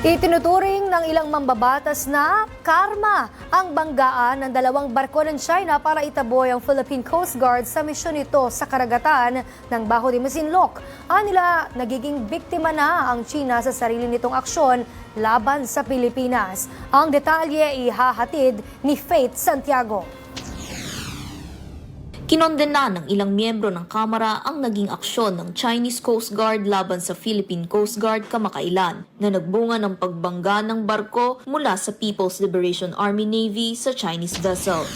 Itinuturing ng ilang mambabatas na karma ang banggaan ng dalawang barko ng China para itaboy ang Philippine Coast Guard sa misyon nito sa karagatan ng Baho de Masinloc. Anila, nagiging biktima na ang China sa sarili nitong aksyon laban sa Pilipinas. Ang detalye ihahatid ni Faith Santiago. Kinondena ng ilang miyembro ng Kamara ang naging aksyon ng Chinese Coast Guard laban sa Philippine Coast Guard kamakailan na nagbunga ng pagbangga ng barko mula sa People's Liberation Army Navy sa Chinese vessel.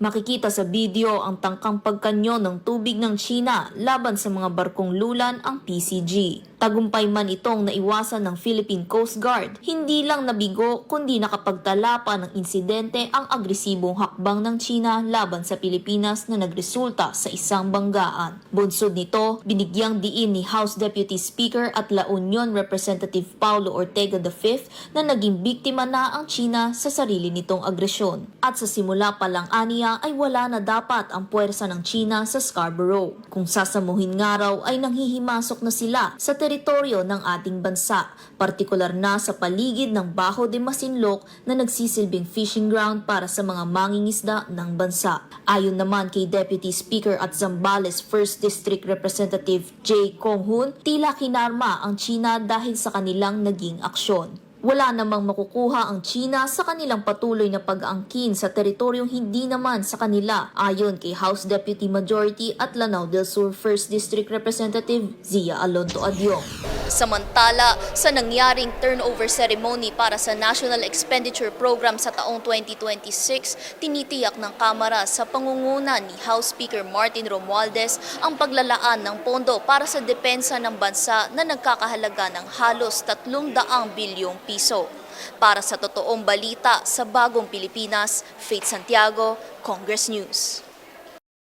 Makikita sa video ang tangkang pagkanyo ng tubig ng China laban sa mga barkong lulan ang PCG. Tagumpay man itong naiwasan ng Philippine Coast Guard, hindi lang nabigo kundi nakapagtala pa ng insidente ang agresibong hakbang ng China laban sa Pilipinas na nagresulta sa isang banggaan. Bunsod nito, binigyang diin ni House Deputy Speaker at La Union Representative Paulo Ortega V na naging biktima na ang China sa sarili nitong agresyon. At sa simula pa lang aniya ay wala na dapat ang puwersa ng China sa Scarborough. Kung sasamuhin nga raw ay nanghihimasok na sila sa teritoryo ng ating bansa, partikular na sa paligid ng Baho de Masinloc na nagsisilbing fishing ground para sa mga mangingisda ng bansa. Ayon naman kay Deputy Speaker at Zambales 1st District Representative J. Konghun, tila kinarma ang China dahil sa kanilang naging aksyon. Wala namang makukuha ang China sa kanilang patuloy na pag-angkin sa teritoryong hindi naman sa kanila ayon kay House Deputy Majority at Lanao del Sur 1st District Representative Zia Alonto Adyong. Samantala, sa nangyaring turnover ceremony para sa National Expenditure Program sa taong 2026, tinitiyak ng Kamara sa pangunguna ni House Speaker Martin Romualdez ang paglalaan ng pondo para sa depensa ng bansa na nagkakahalaga ng halos 300 bilyong piso. Para sa totoong balita sa Bagong Pilipinas, Faith Santiago, Congress News.